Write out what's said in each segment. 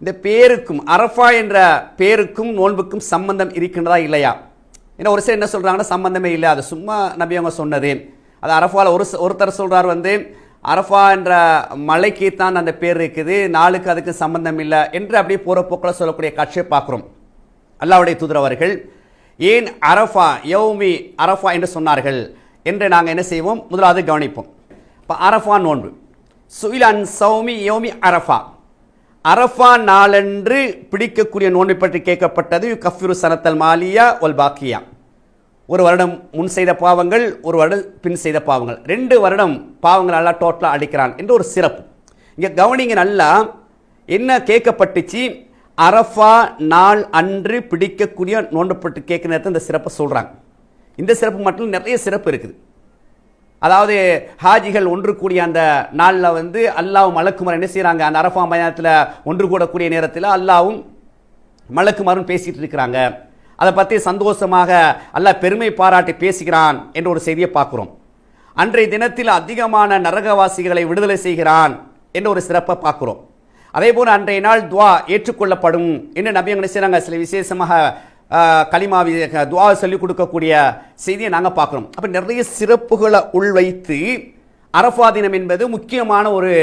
இந்த பேருக்கும் அரஃபா என்ற பேருக்கும் நோன்புக்கும் சம்பந்தம் இருக்கின்றதா இல்லையா? ஏன்னா ஒரு சிலர் என்ன சொல்கிறாங்கன்னா சம்பந்தமே இல்லை. அது சும்மா நபி அவங்க சொன்னது. அது அரஃபாவில் ஒரு ஒருத்தர் சொல்கிறார் வந்து அரஃபா என்ற மலைக்கு தான் அந்த பேர் இருக்குது. நாளுக்கு அதுக்கு சம்பந்தம் இல்லை என்று அப்படியே போகிற போக்கில் சொல்லக்கூடிய காட்சியை பார்க்குறோம். அல்லாவுடைய தூதரவர்கள் ஏன் அரஃபா யௌமி அரஃபா என்று சொன்னார்கள் என்று நாங்கள் என்ன செய்வோம்? முதலாவது கவனிப்போம். இப்போ அரஃபா நோன்பு. சுயிலன் சௌமி யோமி அரஃபா. அரஃபா நாளன்று பிடிக்கக்கூடிய நோன்பை பற்றி கேட்கப்பட்டது கஃபிரு சனத்தல் மாலியா ஒல் பாக்கியா. ஒரு வருடம் முன் செய்த பாவங்கள் ஒரு வருடம் பின் செய்த பாவங்கள். ரெண்டு வருடம் பாவங்கள் நல்லா டோட்டலாக அடிக்கிறான் என்று ஒரு சிறப்பு. இங்கே கவனிங்க நல்லா என்ன கேட்கப்பட்டுச்சு? அரஃபா நாள் அன்று பிடிக்கக்கூடிய நோண்டப்பட்டு பற்றி கேட்குற நேரத்தில் இந்த சிறப்பை சொல்கிறாங்க இந்த சிறப்பு மட்டும் நிறைய சிறப்பு இருக்குது. அதாவது ஹாஜிகள் ஒன்று கூடிய அந்த நாளில் வந்து அல்லாவும் மலக்குமார் என்ன செய்கிறாங்க அந்த அரஃபா மயானத்தில் ஒன்று கூடக்கூடிய நேரத்தில் அல்லாவும் மலக்குமாரும் பேசிகிட்டு இருக்கிறாங்க. அதை பற்றி சந்தோஷமாக அல்லாஹ் பெருமை பாராட்டி பேசுகிறான் என்ற ஒரு செய்தியை பார்க்குறோம். அன்றைய தினத்தில் அதிகமான நரகவாசிகளை விடுதலை செய்கிறான் என்ற ஒரு சிறப்பை பார்க்குறோம். அதே போல் அன்றைய நாள் துவா ஏற்றுக்கொள்ளப்படும் என்று நபி என்ன செய்கிறாங்க சில விசேஷமாக களிமாவி துவா சொல்லிக் கொடுக்கக்கூடிய செய்தியை நாங்கள் பார்க்குறோம். அப்போ நிறைய சிறப்புகளை உள்வைத்து அரஃபா தினம் என்பது முக்கியமான ஒரு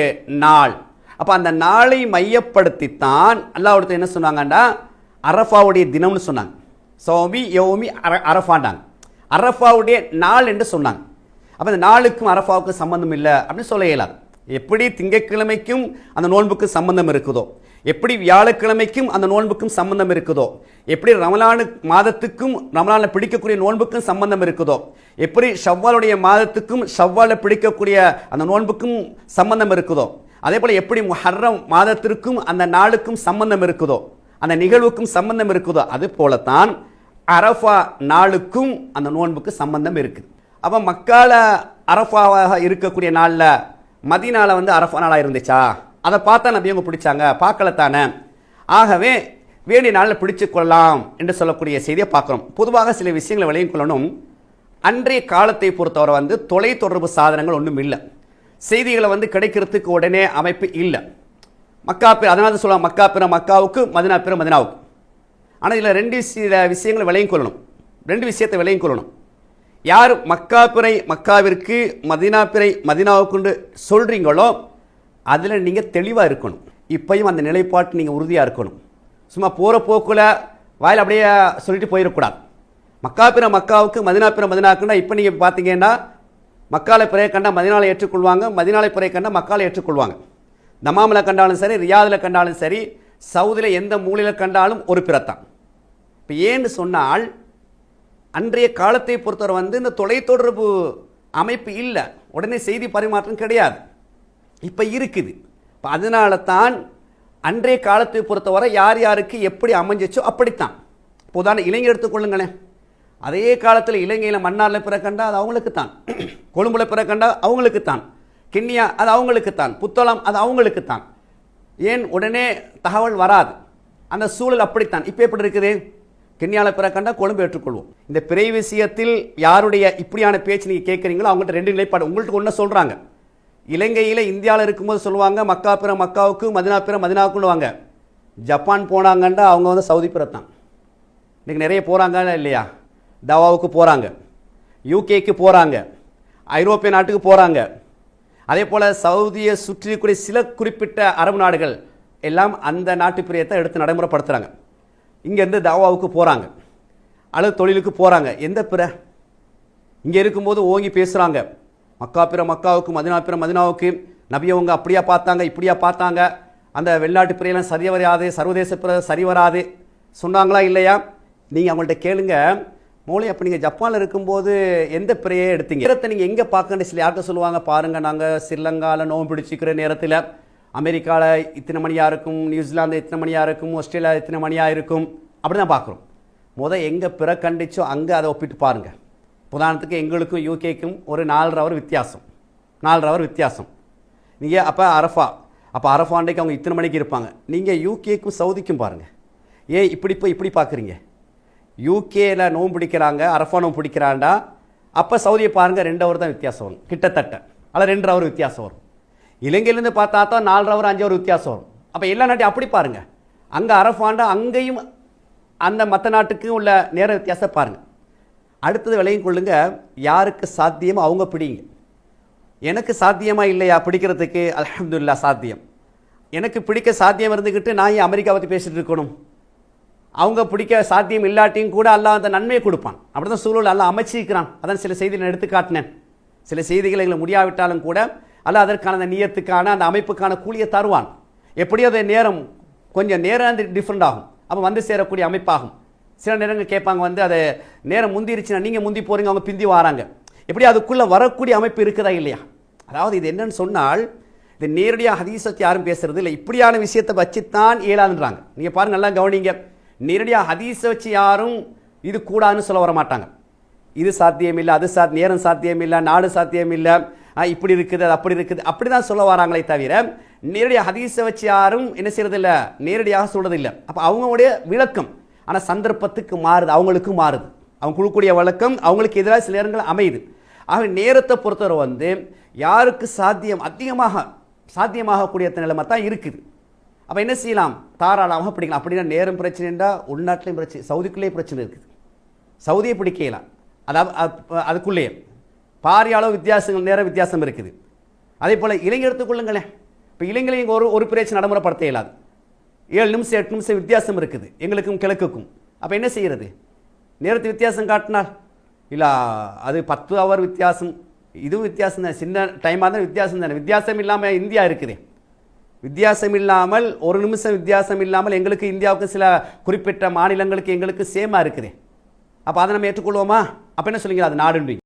நாள். அப்போ அந்த நாளை மையப்படுத்தித்தான் அல்லாஹ்வுடைய என்ன சொன்னாங்கன்னா அரஃபாவுடைய தினம்னு சொன்னாங்க. சோமி யோமி அர அரஃபாண்டாங்க அரஃபாவுடைய நாள் என்று சொன்னாங்க. அப்போ இந்த நாளுக்கும் அரஃபாவுக்கும் சம்பந்தம் இல்லை அப்படின்னு சொல்ல இயலாது. எப்படி திங்கட்கிழமைக்கும் அந்த நோன்புக்கு சம்பந்தம் இருக்குதோ. எப்படி வியாழக்கிழமைக்கும் அந்த நோன்புக்கும் சம்பந்தம் இருக்குதோ? எப்படி ரமலானு மாதத்துக்கும் ரமலானில் பிடிக்கக்கூடிய நோன்புக்கும் சம்பந்தம் இருக்குதோ? எப்படி ஷவ்வாலுடைய மாதத்துக்கும் ஷவ்வாலை பிடிக்கக்கூடிய அந்த நோன்புக்கும் சம்பந்தம் இருக்குதோ? அதே போல் எப்படி ஹர்ரம் மாதத்திற்கும் அந்த நாளுக்கும் சம்பந்தம் இருக்குதோ? அந்த நிகழ்வுக்கும் சம்பந்தம் இருக்குதோ? அது போலத்தான் அரஃபா நாளுக்கும் அந்த நோன்புக்கு சம்பந்தம் இருக்குது அப்போ மக்கால அரஃபாவாக இருக்கக்கூடிய நாளில் மதினால வந்து அரஃபா நாளாக இருந்துச்சா? அதை பார்த்தா நபி அவங்க பிடிச்சாங்க. பார்க்கல தானே ஆகவே வேண்டிய நாளில் பிடிச்சு கொள்ளலாம் என்று சொல்லக்கூடிய செய்தியை பார்க்குறோம். பொதுவாக சில விஷயங்களை விளையும் கொள்ளணும். அன்றைய காலத்தை பொறுத்தவரை வந்து தொலைத்தொடர்பு சாதனங்கள் ஒன்றும் இல்லை. செய்திகளை வந்து கிடைக்கிறதுக்கு உடனே அமைப்பு இல்லை. மக்கா பிற அதனால சொல்லலாம் மக்கா பிற மக்காவுக்கு மதினா பிற மதினாவுக்கு. ஆனால் இதில் ரெண்டு சில விஷயங்களை விலையும் கொள்ளணும். ரெண்டு விஷயத்தை விலையும் கொள்ளணும். யார் மக்கா பிறை மக்காவிற்கு மதினா பிறை மதினாவுக்குண்டு சொல்கிறீங்களோ அதில் நீங்கள் தெளிவாக இருக்கணும். இப்பையும் அந்த நிலைப்பாட்டு நீங்கள் உறுதியாக இருக்கணும். சும்மா போகிற போக்கில் வாயில் அப்படியே சொல்லிட்டு போயிடக்கூடாது. மக்காப்பிற மக்காவுக்கு மதினா பிற மதினாக்குன்னா இப்போ நீங்கள் பார்த்தீங்கன்னா மக்காலை பிறையை கண்டா மதினாலை ஏற்றுக்கொள்வாங்க மதினாலை பிறைய கண்டா மக்காலை ஏற்றுக்கொள்வாங்க. தமாமில் கண்டாலும் சரி ரியாதில் கண்டாலும் சரி சவுதியில் எந்த மூலையில் கண்டாலும் ஒரு பிறத்தான். இப்போ ஏன்னு சொன்னால் அன்றைய காலத்தை பொறுத்தவரை வந்து இந்த தொலைத்தொடர்பு அமைப்பு இல்லை. உடனே செய்தி பரிமாற்றம் கிடையாது. இப்போ இருக்குது. இப்போ அதனால தான் அன்றைய காலத்தை பொறுத்தவரை யார் யாருக்கு எப்படி அமைஞ்சிச்சோ அப்படித்தான். இப்போ உதாரணம் இளைஞர் எடுத்துக்கொள்ளுங்களேன் அதே காலத்தில் இலங்கையில் மன்னாரில் பிறக்கண்டா அது அவங்களுக்கு தான் கொழும்புல பிறக்கண்டா அவங்களுக்கு தான் கிண்ணியா அது அவங்களுக்கு தான் புத்தளம் அது அவங்களுக்கு தான் ஏன்? உடனே தகவல் வராது. அந்த சூழல் அப்படித்தான். இப்போ எப்படி இருக்குது? கிண்ணியாவில் பிறக்கண்டா கொழும்பு ஏற்றுக்கொள்வோம். இந்த பிறை விஷயத்தில் யாருடைய இப்படியான பேச்சு நீங்கள் கேட்குறீங்களோ அவங்கள்ட்ட ரெண்டு நிலைப்பாடு. உங்கள்கிட்ட ஒன்று சொல்கிறாங்க இலங்கையில் இந்தியாவில் இருக்கும்போது சொல்லுவாங்க மக்கா பிற மக்காவுக்கு மதினா பிற மதினாவுக்குள்ளுவாங்க ஜப்பான் போனாங்கண்டா அவங்க வந்து சவுதி பிறத்தான். இன்றைக்கி நிறைய போகிறாங்க இல்லையா? தவாவுக்கு போகிறாங்க யூகேக்கு போகிறாங்க ஐரோப்பிய நாட்டுக்கு போகிறாங்க அதே போல் சவுதியை சுற்றிக்கூடிய சில குறிப்பிட்ட அரபு நாடுகள் எல்லாம் அந்த நாட்டு பிரியத்தை எடுத்து நடைமுறைப்படுத்துகிறாங்க இங்கேருந்து தவாவுக்கு போகிறாங்க அல்லது தொழிலுக்கு போகிறாங்க எந்த பிற? இங்கே இருக்கும்போது ஓங்கி பேசுகிறாங்க மக்கா பிற மக்காவுக்கு மதினா பிற மதினாவுக்கு நபியவங்க அப்படியா பார்த்தாங்க இப்படியா பார்த்தாங்க. அந்த வெளிநாட்டு பிறையெல்லாம் சரி வராது சர்வதேச பிற சரி வராது. சொன்னாங்களா இல்லையா? நீங்கள் அவங்கள்ட்ட கேளுங்க. மூளை அப்போ நீங்கள் ஜப்பானில் இருக்கும்போது எந்த பிறையே எடுத்தீங்க? நேரத்தை நீங்கள் எங்கே பார்க்கணும் சில யார்கிட்ட சொல்லுவாங்க? பாருங்கள் நாங்கள் ஸ்ரீலங்காவில் நோம்பு பிடிச்சிக்கிற நேரத்தில் அமெரிக்காவில் இத்தனை மணியாக இருக்கும் நியூசிலாந்து இத்தனை மணியாக இருக்கும் ஆஸ்திரேலியா இத்தனை மணியாக இருக்கும். அப்படி தான் பார்க்குறோம். முதல் எங்கே பிற கண்டிச்சோ அங்கே அதை ஒப்பிட்டு பாருங்கள் உதாரணத்துக்கு எங்களுக்கும் யூகேக்கும் ஒரு நாலு ஹவர் வித்தியாசம். நாலு ஹவர் வித்தியாசம். நீங்கள் அப்போ அரஃபா அப்போ அரஃபா அன்றைக்கு அவங்க இத்தனை மணிக்கு இருப்பாங்க. நீங்கள் யூகேக்கும் சவுதிக்கும் பாருங்கள் ஏன் இப்படி இப்போ இப்படி பார்க்குறீங்க யூகேயில் நோம்பு பிடிக்கிறாங்க அரஃபா நோம்பு பிடிக்கிறாண்டா? அப்போ சவுதியை பாருங்கள் ரெண்டு ஹவர் தான் வித்தியாசம் வரும். கிட்டத்தட்ட. அதில் ரெண்டு ஹவர் வித்தியாசம் வரும். இலங்கையிலேருந்து பார்த்தா தான் நாலு ஹவர் அஞ்சு ஹவர் வித்தியாசம் வரும். அப்போ எல்லா நாட்டையும் அப்படி பாருங்கள் அங்கே அரஃபாண்டா அங்கேயும் அந்த மற்ற நாட்டுக்கும் உள்ள நேர வித்தியாசம் பாருங்கள் அடுத்தது விலையும் கொள்ளுங்க. யாருக்கு சாத்தியமோ அவங்க பிடிங்க. எனக்கு சாத்தியமாக இல்லையா பிடிக்கிறதுக்கு? அலமதுல்லா சாத்தியம். எனக்கு பிடிக்க சாத்தியம் இருந்துக்கிட்டு நான் ஏன் அமெரிக்கா பற்றி பேசிகிட்டு இருக்கணும்? அவங்க பிடிக்க சாத்தியம் இல்லாட்டியும் கூட அல்லா அந்த நன்மையை கொடுப்பான். அப்படி தான் சூழல் எல்லாம் அமைச்சிருக்கிறான். அதான் சில செய்திகளை நான் எடுத்து காட்டினேன். சில செய்திகள் எங்களுக்கு முடியாவிட்டாலும் கூட அல்ல அதற்கான அந்த நீயத்துக்கான அந்த அமைப்புக்கான கூலியை தருவான். எப்படியோ அது நேரம் கொஞ்சம் நேரம் டிஃப்ரெண்ட் ஆகும். அப்போ வந்து சேரக்கூடிய அமைப்பாகும். சில நேரங்கள் கேட்பாங்க வந்து அது நேரம் முந்திருச்சுன்னா நீங்கள் முந்தி போகிறீங்க அவங்க பிந்தி வராங்க. எப்படி அதுக்குள்ளே வரக்கூடிய அமைப்பு இருக்குதா இல்லையா? அதாவது இது என்னன்னு சொன்னால் இது நேரடியாக ஹதீஸத்தை யாரும் பேசுறது இல்லை. இப்படியான விஷயத்தை வச்சுத்தான் இயலாதுன்றாங்க. நீங்கள் பாருங்கள் நல்லா கவனிங்க. நேரடியாக ஹதீஸை வச்சு யாரும் இது கூடாதுன்னு சொல்ல வர மாட்டாங்க இது சாத்தியம் இல்லை அது சாத் நேரம் சாத்தியம் இல்லை நாடு சாத்தியம் இல்லை. இப்படி இருக்குது அது அப்படி இருக்குது. அப்படி தான் சொல்ல வராங்களே தவிர நேரடியாக ஹதீஸை வச்சு யாரும் என்ன செய்யறதில்லை நேரடியாக சொல்கிறது இல்லை அப்போ அவங்களுடைய விளக்கம் ஆனால் சந்தர்ப்பத்துக்கு மாறுது அவங்களுக்கு மாறுது. அவங்க கொடுக்கக்கூடிய வழக்கம் அவங்களுக்கு எதிராக சில நேரங்கள் அமையுது. ஆக நேரத்தை பொறுத்தவரை வந்து யாருக்கு சாத்தியம் அதிகமாக சாத்தியமாகக்கூடிய நிலைமை தான் இருக்குது. அப்போ என்ன செய்யலாம்? தாராளமாக பிடிக்கலாம். அப்படின்னா நேரம் பிரச்சனைண்டா உள்நாட்டிலையும் பிரச்சனை சவுதிக்குள்ளேயே பிரச்சனை இருக்குது. சவுதியை பிடிக்கலாம் அதாவது அதுக்குள்ளேயே. பாரிய அளவு வித்தியாசங்கள் நேர வித்தியாசம் இருக்குது. அதே போல் இளைஞர் எடுத்துக்கொள்ளுங்களேன் இப்போ இளைஞர்கள் ஒரு ஒரு பிரச்சனை நடைமுறைப்படுத்த இயலாது. ஏழு நிமிஷம் எட்டு நிமிஷம் வித்தியாசம் இருக்குது. எங்களுக்கும் கிழக்குக்கும். அப்போ என்ன செய்கிறது நேரத்து வித்தியாசம் காட்டினால்? இல்லை அது பத்து ஹவர் வித்தியாசம். இதுவும் வித்தியாசம் தான். சின்ன டைமாக தான் வித்தியாசம் தானே. வித்தியாசம் இல்லாமல் இந்தியா இருக்குது. வித்தியாசம் இல்லாமல் ஒரு நிமிஷம் வித்தியாசம் இல்லாமல் எங்களுக்கு இந்தியாவுக்கு சில குறிப்பிட்ட மாநிலங்களுக்கு எங்களுக்கு சேமாக இருக்குது. அப்போ அதை நம்ம ஏற்றுக்கொள்வோமா? அப்போ என்ன சொல்லுங்க அது நாடுன்றீங்க.